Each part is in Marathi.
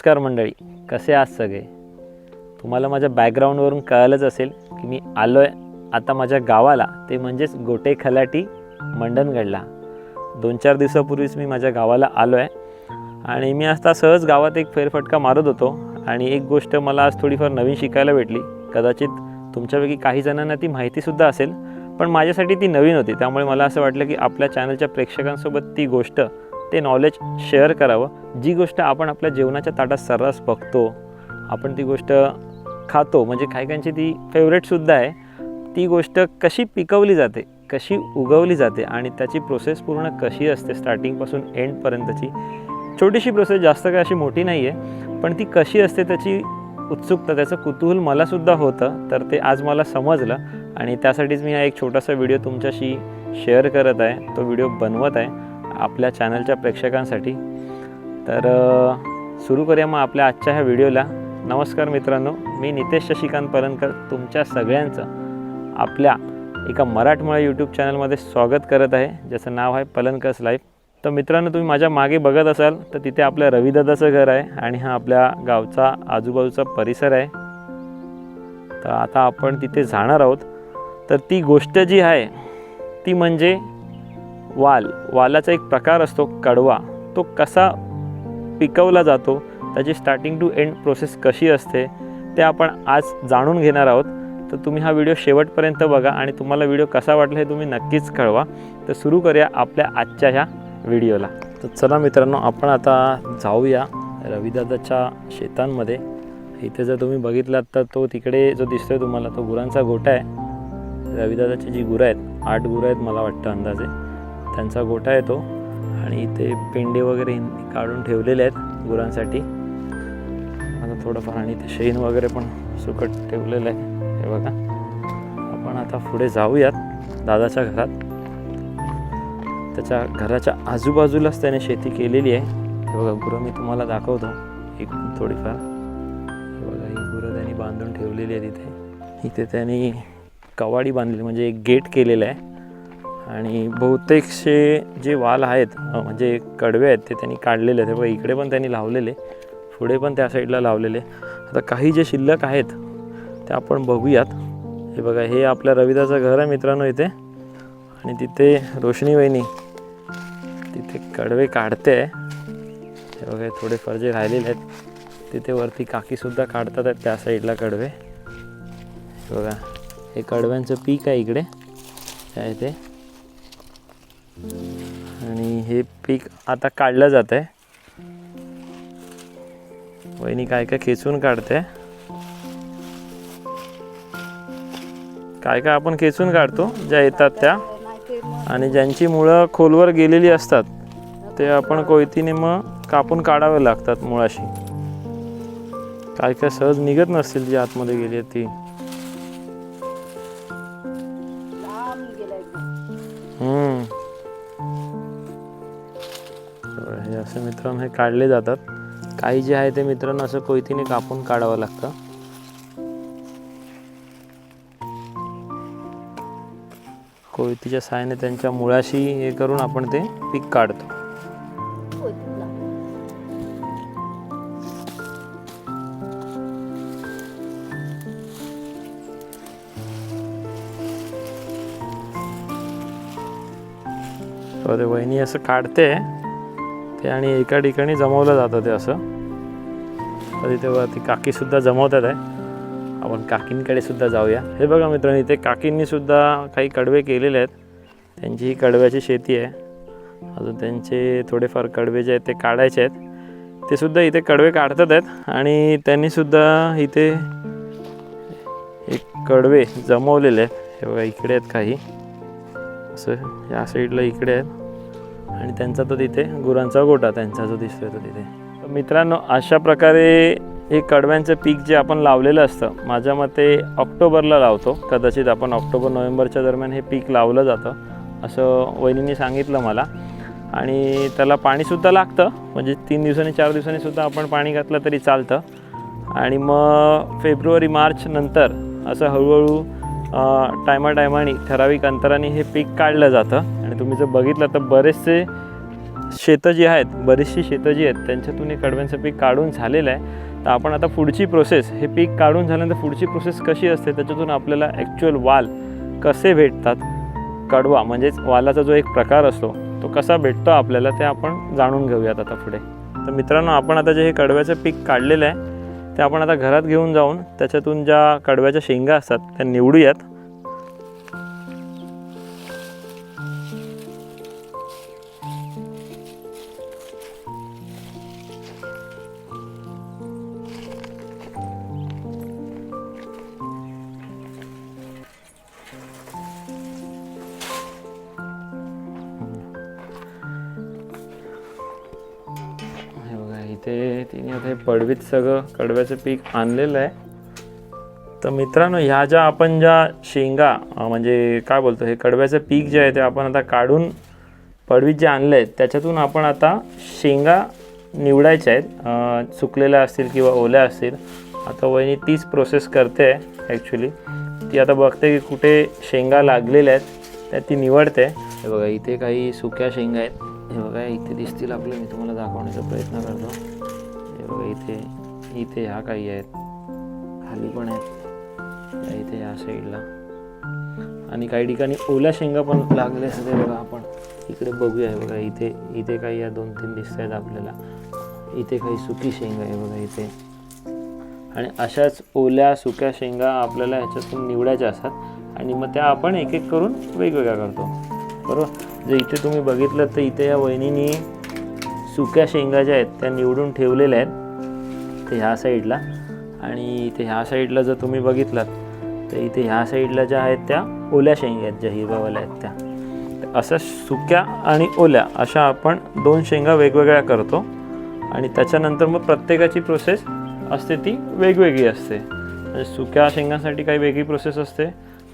नमस्कार मंडळी कसे आहात सगळे? तुम्हाला माझ्या बॅकग्राऊंडवरून कळालंच असेल की मी आलो आहे आता माझ्या गावाला ते म्हणजेच गोटे खलाटी मंडणगडला दोन चार दिवसापूर्वीच मी माझ्या गावाला आलो आहे आणि मी आता सहज गावात एक फेरफटका मारत होतो आणि एक गोष्ट मला आज थोडीफार नवीन शिकायला भेटली. कदाचित तुमच्यापैकी काही जणांना ती माहितीसुद्धा असेल पण माझ्यासाठी ती नवीन होती. त्यामुळे मला असं वाटलं की आपल्या चॅनलच्या प्रेक्षकांसोबत ती गोष्ट ते नॉलेज शेअर करावं. जी गोष्ट आपण आपल्या जेवणाच्या ताटात सर्रास बघतो आपण ती गोष्ट खातो म्हणजे काही काहींची ती फेवरेटसुद्धा आहे ती गोष्ट कशी पिकवली जाते कशी उगवली जाते आणि त्याची प्रोसेस पूर्ण कशी असते स्टार्टिंगपासून एंडपर्यंतची छोटीशी प्रोसेस जास्त काय अशी मोठी नाही आहे पण ती कशी असते त्याची उत्सुकता त्याचं कुतूहल मलासुद्धा होतं तर ते आज मला समजलं आणि त्यासाठीच मी हा एक छोटासा व्हिडिओ तुमच्याशी शेअर करत आहे. तो व्हिडिओ बनवत आहे. आपल्या चॅनलच्या प्रेक्षकांसाठी. तर सुरू करूया मग आपल्या आजच्या ह्या व्हिडिओला. नमस्कार मित्रांनो मी नितेश शशिकांत परनकर तुमच्या सगळ्यांचं आपल्या एका मराठमोळ्या यूट्यूब चॅनलमध्ये स्वागत करत आहे. ज्याचं नाव आहे पलनकस लाईफ. तर मित्रांनो तुम्ही माझ्या मागे बघत असाल तर तिथे आपल्या रविदादाचं घर आहे आणि हा आपल्या गावचा आजूबाजूचा परिसर आहे. तर आता आपण तिथे जाणार आहोत. तर ती गोष्ट जी आहे ती म्हणजे वाल वालाचा एक प्रकार असतो कडवा. तो कसा पिकवला जातो त्याची स्टार्टिंग टू एंड प्रोसेस कशी असते ते आपण आज जाणून घेणार आहोत. तर तुम्ही हा व्हिडिओ शेवटपर्यंत बघा आणि तुम्हाला व्हिडिओ कसा वाटला हे तुम्ही नक्कीच कळवा. तर सुरू करूया आपल्या आजच्या ह्या व्हिडिओला तर चला मित्रांनो आपण आता जाऊया रविदादाच्या शेतांमध्ये. इथे जर तुम्ही बघितलात तर तो तिकडे जो दिसतोय तुम्हाला तो गुरांचा गोटा आहे. रविदादाची जी गुरं आहेत आठ गुरं आहेत मला वाटतं अंदाजे. त्यांचा गोठा येतो आणि इथे पेंडे वगैरे काढून ठेवलेले आहेत गुरांसाठी. आता थोडंफार आणि इथे शेण वगैरे पण सुकट ठेवलेलं आहे. हे बघा. आपण आता पुढे जाऊयात दादाच्या घरात. त्याच्या घराच्या आजूबाजूलाच त्याने शेती केलेली आहे. हे बघा गुरं मी तुम्हाला दाखवतो. एक थोडीफार. हे बघा ही गुरं त्यांनी बांधून ठेवलेली आहे तिथे इथे त्यांनी कवाडी बांधलेली म्हणजे एक गेट केलेलं आहे. आणि बहुतेकशे जे वाल आहेत म्हणजे कडवे आहेत ते त्यांनी काढलेले आहेत. बघा इकडे पण त्यांनी लावलेले पुढे पण त्या साईडला लावलेले आता काही जे शिल्लक आहेत ते आपण बघूयात. हे बघा हे आपल्या रविदाचं घर आहे मित्रांनो इथे. आणि तिथे रोशनी वहिनी तिथे कडवे काढते. आहे हे बघा थोडेफार जे राहिलेले आहेत तिथे वरती काकीसुद्धा काढतात आहेत त्या साईडला कडवे. हे बघा हे कडव्यांचं पीक आहे इकडे. काय ते आणि हे पीक आता काढलं जात आहे वहिनी काय काय खेचून काढते. काय काय आपण खेचून काढतो ज्या येतात त्या. आणि ज्यांची मुळं खोलवर गेलेली असतात ते आपण कोयतीने मग कापून काढावे लागतात मुळाशी. काय काय सहज निघत नसतील जी आतमध्ये गेली आहेत ती. असे मित्रांनो हे काढले जातात. काही जे आहे ते मित्रांनो असं कोयतीने कापून काढावं लागतं. कोयतीच्या सहाय्याने त्यांच्या मुळाशी हे करून आपण ते पीक काढतो. अरे वहिनी असं काढते. ते आणि एका ठिकाणी जमवलं जातं ते असं. तर इथे बघा ती काकीसुद्धा जमवतात आहे. आपण काकींकडे सुद्धा जाऊया. हे बघा मित्रांनो इथे काकींनी सुद्धा काही कडवे केलेले आहेत. त्यांची ही कडव्याची शेती आहे. अजून त्यांचे थोडेफार कडवे जे आहेत ते काढायचे आहेत. ते सुद्धा इथे कडवे काढतात आहेत. आणि त्यांनी सुद्धा इथे एक कडवे जमवलेले आहेत. हे बघा इकडे आहेत काही. असं या साईडला इकडे आहेत. आणि त्यांचा तो तिथे गुरांचा गोटा त्यांचा जो दिसतोय तो तिथे. मित्रांनो अशा प्रकारे हे कडव्यांचं पीक जे आपण लावलेलं असतं माझ्या मते ऑक्टोबरला लावतो. कदाचित आपण ऑक्टोबर नोव्हेंबरच्या दरम्यान हे पीक लावलं जातं असं वहिनीने सांगितलं मला. आणि त्याला पाणीसुद्धा लागतं म्हणजे तीन दिवसांनी चार दिवसांनी सुद्धा आपण पाणी घातलं तरी चालतं. आणि मग फेब्रुवारी मार्च नंतर असं हळूहळू टायमा टायमाने ठराविक अंतराने हे पीक काढलं जातं. तुम्ही जर बघितलं तर बरेचसे शेतं जी आहेत बरीचशी शेतं जी आहेत त्यांच्यातून हे कडव्यांचं पीक काढून झालेलं आहे. तर आपण आता पुढची प्रोसेस हे पीक काढून झाल्यानंतर पुढची प्रोसेस कशी असते? त्याच्यातून आपल्याला ॲक्च्युअल वाल कसे भेटतात? कडवा म्हणजेच वालाचा जो एक प्रकार असतो तो कसा भेटतो आपल्याला ते आपण जाणून घेऊयात आता पुढे. तर मित्रांनो आपण आता जे हे कडव्याचं पीक काढलेलं आहे ते आपण आता घरात घेऊन जाऊन त्याच्यातून ज्या कडव्याच्या शेंगा असतात त्या निवडूयात. ते इथे तिने आता हे पडवीत सगळं कडव्याचं पीक आणलेलं आहे. तर मित्रांनो ह्या ज्या आपण ज्या शेंगा म्हणजे काय बोलतो हे कडव्याचं पीक जे आहे ते आपण आता काढून पडवीत जे आणले आहेत त्याच्यातून आपण आता शेंगा निवडायच्या आहेत. सुकलेल्या असतील किंवा ओल्या असतील. आता वहिनी तीच प्रोसेस करते आहे ॲक्च्युली ती आता बघते की कुठे शेंगा लागलेल्या आहेत त्या ती निवडते. हे बघा इथे काही सुक्या शेंगा आहेत. हे बघा इथे दिसतील आपले मी तुम्हाला दाखवण्याचा प्रयत्न करतो. बघा इथे इथे ह्या काही आहेत. खाली पण आहेत. इथे ह्या साईडला आणि काही ठिकाणी ओल्या शेंगा पण लागले असते बघा आपण. इकडे बघूया बघा इथे इथे काही या दोन तीन दिसत आहेत आपल्याला. इथे काही सुकी शेंगा आहे बघा इथे. आणि अशाच ओल्या सुक्या शेंगा आपल्याला ह्याच्यातून निवडायच्या असतात. आणि मग त्या आपण एक एक करून वेगवेगळ्या करतो. बरोबर? जर इथे तुम्ही बघितलं तर इथे या वहिनीनी सुक्या शेंगा ज्या आहेत त्या निवडून ठेवलेल्या आहेत. ते ह्या साईडला. आणि इथे ह्या साईडला जर तुम्ही बघितलात तर इथे ह्या साईडला ज्या आहेत त्या ओल्या शेंगा आहेत ज्या हिरवावाल्या आहेत त्या. अशा सुक्या आणि ओल्या अशा आपण दोन शेंगा वेगवेगळ्या करतो. आणि त्याच्यानंतर मग प्रत्येकाची प्रोसेस असते ती वेगवेगळी असते. म्हणजे सुक्या शेंगांसाठी काही वेगळी प्रोसेस असते.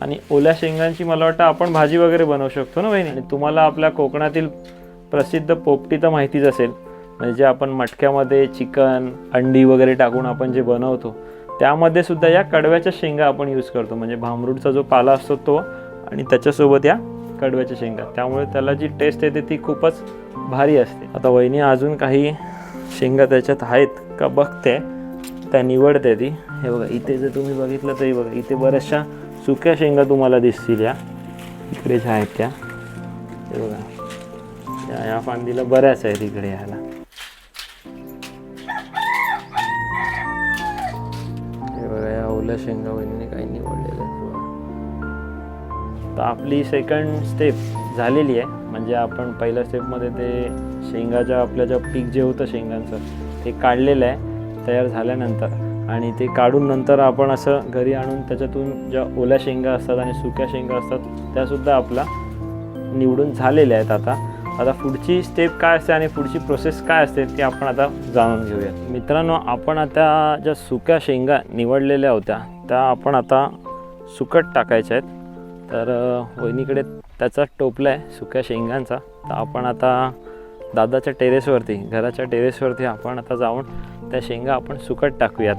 आणि ओल्या शेंगांची मला वाटतं आपण भाजी वगैरे बनवू शकतो ना बहिणी? आणि तुम्हाला आपल्या कोकणातील प्रसिद्ध पोपटी तर माहितीच असेल. म्हणजे जे आपण मटक्यामध्ये चिकन अंडी वगैरे टाकून आपण जे बनवतो त्यामध्ये सुद्धा या कडव्याच्या शेंगा आपण यूज करतो. म्हणजे भांबरूडचा जो पाला असतो तो आणि त्याच्यासोबत या कडव्याच्या शेंगा. त्यामुळे त्याला जी टेस्ट येते ती खूपच भारी असते. आता वहिनी अजून काही शेंगा त्याच्यात आहेत का बघते? त्या निवडते ती. हे बघा इथे जर तुम्ही बघितलं तरी बघा इथे बऱ्याचशा सुक्या शेंगा तुम्हाला दिसतील या. इकडे ज्या आहेत त्या. हे बघा या या फांदीला बऱ्याच आहेत इकडे ह्याला आपल्या शेंगा वहिनीने काही निवडलेल्या तर आपली सेकंड स्टेप झालेली आहे. म्हणजे आपण पहिल्या स्टेपमध्ये ते शेंगाच्या आपल्या ज्या पीक जे होतं शेंगांचं ते काढलेलं आहे तयार झाल्यानंतर. आणि ते काढून नंतर आपण असं घरी आणून त्याच्यातून ज्या ओल्या शेंगा असतात आणि सुक्या शेंगा असतात त्यासुद्धा आपला निवडून झालेल्या आहेत आता. आता पुढची स्टेप काय असते आणि पुढची प्रोसेस काय असते ती आपण आता जाणून घेऊयात. मित्रांनो आपण आता ज्या सुक्या शेंगा निवडलेल्या होत्या त्या आपण आता सुकट टाकायच्या आहेत. तर वहिनीकडे त्याचा टोपला आहे सुक्या शेंगांचा. तर आपण आता दादाच्या टेरेसवरती घराच्या टेरेसवरती आपण आता जाऊन त्या शेंगा आपण सुकट टाकूयात.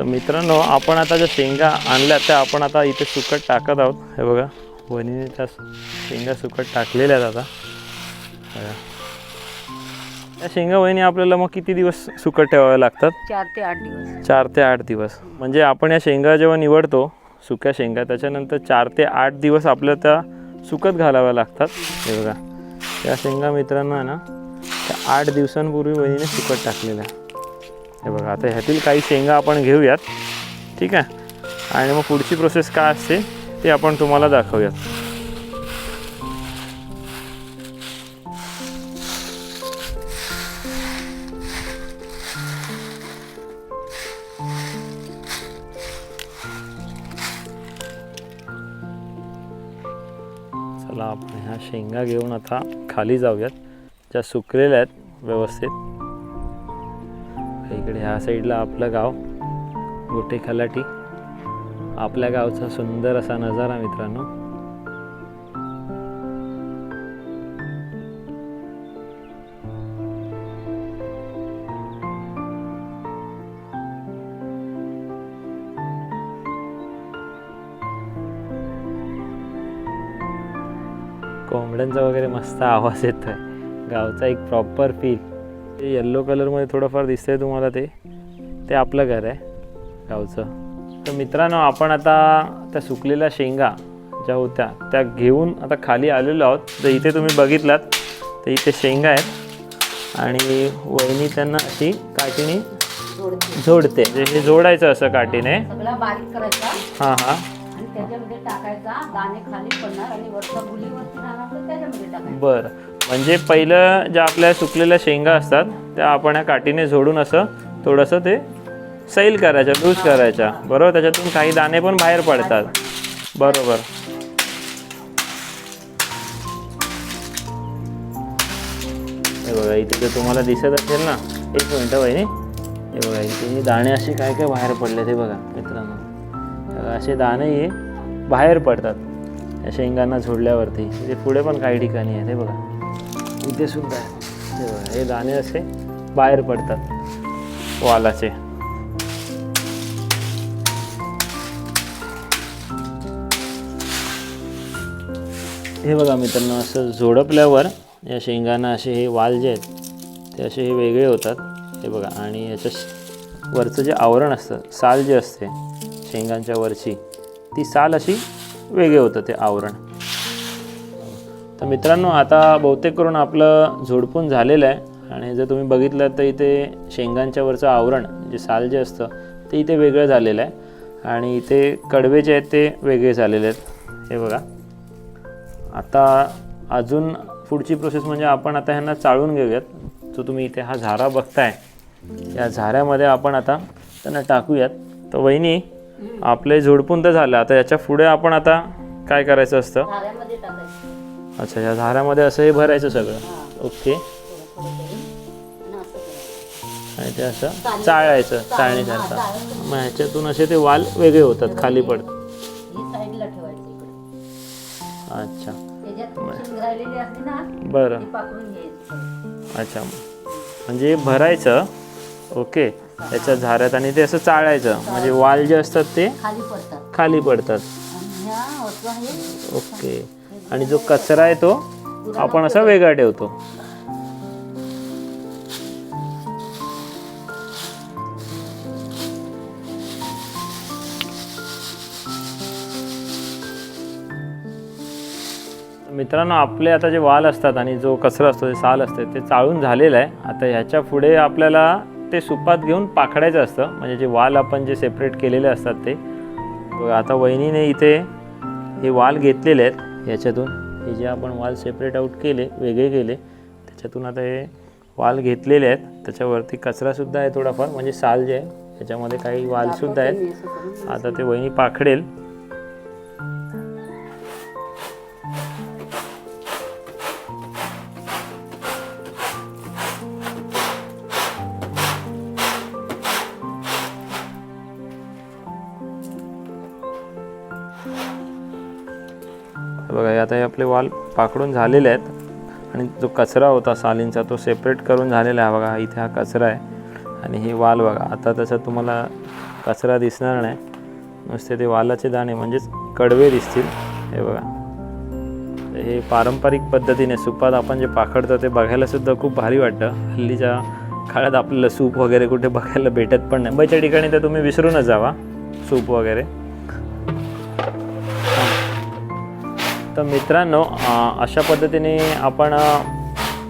तर मित्रांनो आपण आता ज्या शेंगा आणल्या त्या आपण आता इथे सुकट टाकत आहोत. हे बघा वहिनीने त्या शेंगा सुकट टाकलेल्या आहेत आता. बघा. त्या शेंगा वहिनी आपल्याला मग किती दिवस सुकट ठेवाव्या लागतात? चार ते आठ दिवस. चार ते आठ दिवस. म्हणजे आपण या शेंगा जेव्हा निवडतो सुक्या शेंगा त्याच्यानंतर चार ते आठ दिवस आपल्याला त्या सुकत घालाव्या लागतात. हे बघा. त्या शेंगा मित्रांनो ना त्या आठ दिवसांपूर्वी वहिनीने सुकत टाकलेल्या हे बघा आता ह्यातील काही शेंगा आपण घेऊयात. ठीक आहे? आणि मग पुढची प्रोसेस काय असते ते आपण तुम्हाला दाखवूयात. चला आपण ह्या शेंगा घेऊन आता खाली जाऊयात. ज्या सुकलेल्या आहेत व्यवस्थित. इकडे ह्या साईडला आपलं गाव गोटे खलाटी. आपल्या गावचा सुंदर असा नजारा मित्रांनो. कोंबड्यांचा वगैरे मस्त आवाज येतोय. गावचा एक प्रॉपर फील ते येल्लो कलरमध्ये थोडंफार दिसतंय तुम्हाला ते. ते आपलं घर आहे गावचं. तर मित्रांनो आपण आता त्या सुकलेल्या शेंगा ज्या होत्या त्या घेऊन आता खाली आलेलो आहोत. तर इथे तुम्ही बघितलात तर इथे शेंगा आहेत. आणि वहिनी त्यांना अशी काठीने जोडते. म्हणजे हे जोडायचं असं काठीने. सगळा बारीक करायचा. हां हां. आणि त्याच्यामध्ये टाकायचा दाणे खाली पडणार आणि वरचा गुलीवरती राहणार तर त्याच्यामध्ये टाकायचं. बरं. म्हणजे पहिलं ज्या आपल्या सुकलेल्या शेंगा असतात त्या आपण या काठीने जोडून असं थोडंसं ते सैल करायच्या लूज करायच्या. बरोबर? त्याच्यातून काही दाणे पण बाहेर पडतात. बरोबर. हे बघा इथे जर तुम्हाला दिसत असेल ना? एक मिनटं बहिणी हे बघा इथे हे दाणे असे काय काय बाहेर पडले ते बघा मित्रांनो. असे दाणे हे बाहेर पडतात या शेंगांना झोडल्यावरती. इथे पुढे पण काही ठिकाणी आहे ते बघा. इथे सुद्धा आहे. हे दाणे असे बाहेर पडतात वालाचे. हे बघा मित्रांनो असं झोडपल्यावर या शेंगांना असे हे वाल जे आहेत ते असे हे वेगळे होतात. हे बघा आणि याच्या वरचं जे आवरण असतं साल जे असते शेंगांच्या वरची ती साल अशी वेगळे होतं ते आवरण. तर मित्रांनो आता बहुतेक करून आपलं झोडपून झालेलं आहे. आणि जर तुम्ही बघितलं तर इथे शेंगांच्या वरचं आवरण जे साल जे असतं ते इथे वेगळं झालेलं आहे. आणि इथे कडवे जे आहेत ते वेगळे झालेले आहेत. हे बघा. आता अजून पुढची प्रोसेस म्हणजे आपण आता ह्यांना चाळून घेऊयात. जो तुम्ही इथे हा झारा बघताय या झाऱ्यामध्ये आपण आता त्यांना टाकूयात. तर वहिनी आपले झोडपून तर झालं. आता याच्यापुढे आपण आता काय करायचं असतं? अच्छा या झाऱ्यामध्ये असं हे भरायचं सगळं. ओके. आणि ते असं चाळायचं चाळणीसारखं चाळायचं. मग ह्याच्यातून असे ते वाल वेगळे होतात खाली पडतात. अच्छा. बरं. अच्छा. म्हणजे भरायचं ओके. त्याच्या झाऱ्यात आणि ते असं चाळायचं. म्हणजे वाल जे असतात ते खाली पडतात. ह्या ओके. आणि जो कचरा आहे तो आपण असा वेगळा ठेवतो. मित्रांनो आपले आता जे वाल असतात आणि जो कचरा असतो जे साल असते ते चाळून झालेलं आहे. आता ह्याच्या पुढे आपल्याला ते सुपात घेऊन पाखडायचं असतं. म्हणजे जे वाल आपण जे सेपरेट केलेले असतात ते. आता वहिनीने इथे हे वाल घेतलेले आहेत. ह्याच्यातून हे जे आपण वाल सेपरेट आऊट केले वेगळे केले त्याच्यातून आता हे वाल घेतलेले आहेत. त्याच्यावरती कचरासुद्धा आहे थोडाफार. म्हणजे साल जे आहे त्याच्यामध्ये काही वालसुद्धा आहेत. आता ते वहिनी पाखडेल. बघा आता हे आपले वाल पाकडून झालेले आहेत. आणि जो कचरा होता सालींचा तो सेपरेट करून झालेला आहे. बघा इथे हा कचरा आहे. आणि हे वाल बघा आता तसं तुम्हाला कचरा दिसणार नाही. नुसते ते वालाचे दाणे म्हणजेच कडवे दिसतील. हे बघा. हे पारंपरिक पद्धतीने सुपात आपण जे पाकडतो ते बघायलासुद्धा खूप भारी वाटतं. हल्लीच्या काळात आपल्याला सूप वगैरे कुठे बघायला भेटत पण नाही. बच्या ठिकाणी तर तुम्ही विसरूनच जावा सूप वगैरे. तर मित्रांनो अशा पद्धतीने आपण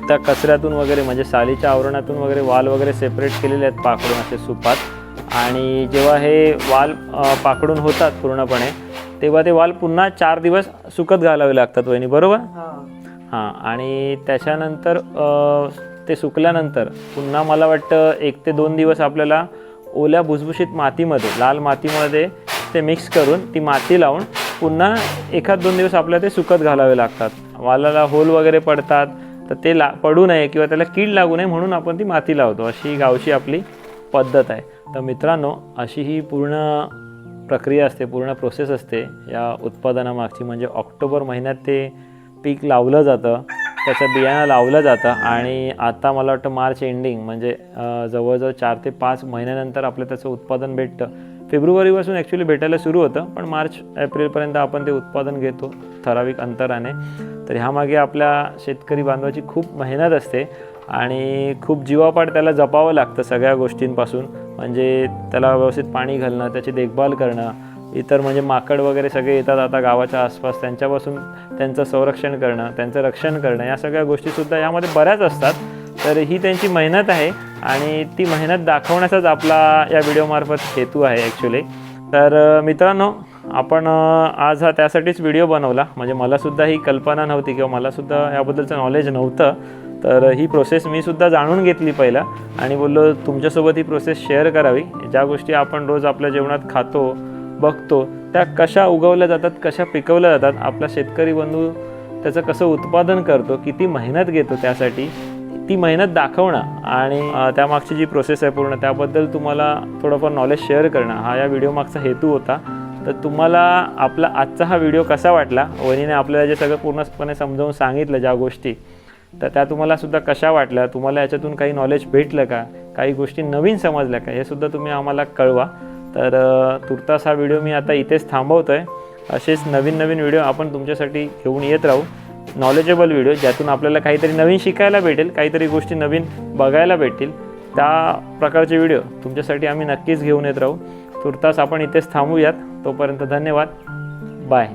त्या कचऱ्यातून वगैरे म्हणजे सालीच्या आवरणातून वगैरे वाल वगैरे सेपरेट केलेले आहेत पाकडून असे सुपात. आणि जेव्हा हे वाल पाकडून होतात पूर्णपणे तेव्हा ते वाल पुन्हा चार दिवस सुकत घालावे लागतात वहिनी बरोबर? हां. आणि त्याच्यानंतर ते सुकल्यानंतर पुन्हा मला वाटतं एक ते दोन दिवस आपल्याला ओल्या भुसभुशीत मातीमध्ये लाल मातीमध्ये ते मिक्स करून ती माती लावून पुन्हा एखाद दोन दिवस आपल्याला ते सुकत घालावे लागतात. वालाला होल वगैरे पडतात तर ते ला पडू नये किंवा त्याला कीड लागू नये म्हणून आपण ती माती लावतो. अशी गावची आपली पद्धत आहे. तर मित्रांनो अशी ही पूर्ण प्रक्रिया असते पूर्ण प्रोसेस असते. या उत्पादनामागची म्हणजे ऑक्टोबर महिन्यात ते पीक लावलं जातं त्याचं बियाणं लावलं जातं आणि आता मला वाटतं मार्च एंडिंग म्हणजे जवळजवळ चार ते पाच महिन्यानंतर आपलं त्याचं उत्पादन भेटतं. फेब्रुवारीपासून ॲक्च्युली भेटायला सुरू होतं पण मार्च एप्रिलपर्यंत आपण ते उत्पादन घेतो ठराविक अंतराने. तर ह्यामागे आपल्या शेतकरी बांधवाची खूप मेहनत असते आणि खूप जीवापाड त्याला जपावं लागतं सगळ्या गोष्टींपासून. म्हणजे त्याला व्यवस्थित पाणी घालणं त्याची देखभाल करणं इतर म्हणजे माकड वगैरे सगळे येतात आता गावाच्या आसपास. त्यांच्यापासून त्यांचं संरक्षण करणं त्यांचं रक्षण करणं या सगळ्या गोष्टीसुद्धा यामध्ये बऱ्याच असतात. तर ही त्यांची मेहनत आहे आणि ती मेहनत दाखवण्याचाच आपला या व्हिडिओमार्फत हेतू आहे ॲक्च्युली तर मित्रांनो आपण आज हा त्यासाठीच व्हिडिओ बनवला. म्हणजे मलासुद्धा ही कल्पना नव्हती किंवा मलासुद्धा याबद्दलचं नॉलेज नव्हतं. तर ही प्रोसेस मी सुद्धा जाणून घेतली पहिला आणि बोललो तुमच्यासोबत ही प्रोसेस शेअर करावी. ज्या गोष्टी आपण रोज आपल्या जेवणात खातो बघतो त्या कशा उगवल्या जातात कशा पिकवल्या जातात आपला शेतकरी बंधू त्याचं कसं उत्पादन करतो किती मेहनत घेतो त्यासाठी ती मेहनत दाखवणं आणि त्यामागची जी प्रोसेस आहे पूर्ण त्याबद्दल तुम्हाला थोडंफार नॉलेज शेअर करणं हा या व्हिडिओमागचा हेतू होता. तर तुम्हाला आपला आजचा हा व्हिडिओ कसा वाटला? वहिनीने आपल्याला जे सगळं पूर्णपणे समजावून सांगितलं ज्या गोष्टी तर त्या तुम्हाला सुद्धा कशा वाटल्या? तुम्हाला याच्यातून काही नॉलेज भेटलं का? काही गोष्टी नवीन समजल्या का? हे सुद्धा तुम्ही आम्हाला कळवा. तर तुर्तास हा व्हिडिओ मी आता इथेच थांबवतो आहे असेच नवीन नवीन व्हिडिओ आपण तुमच्यासाठी घेऊन येत राहू. नॉलेजेबल व्हिडिओ ज्यातून आपल्याला काहीतरी नवीन शिकायला भेटेल काहीतरी गोष्टी नवीन बघायला भेटतील त्या प्रकारचे व्हिडिओ तुमच्यासाठी आम्ही नक्कीच घेऊन येत राहू. तुर्तास आपण इथेच थांबूयात. तोपर्यंत धन्यवाद. बाय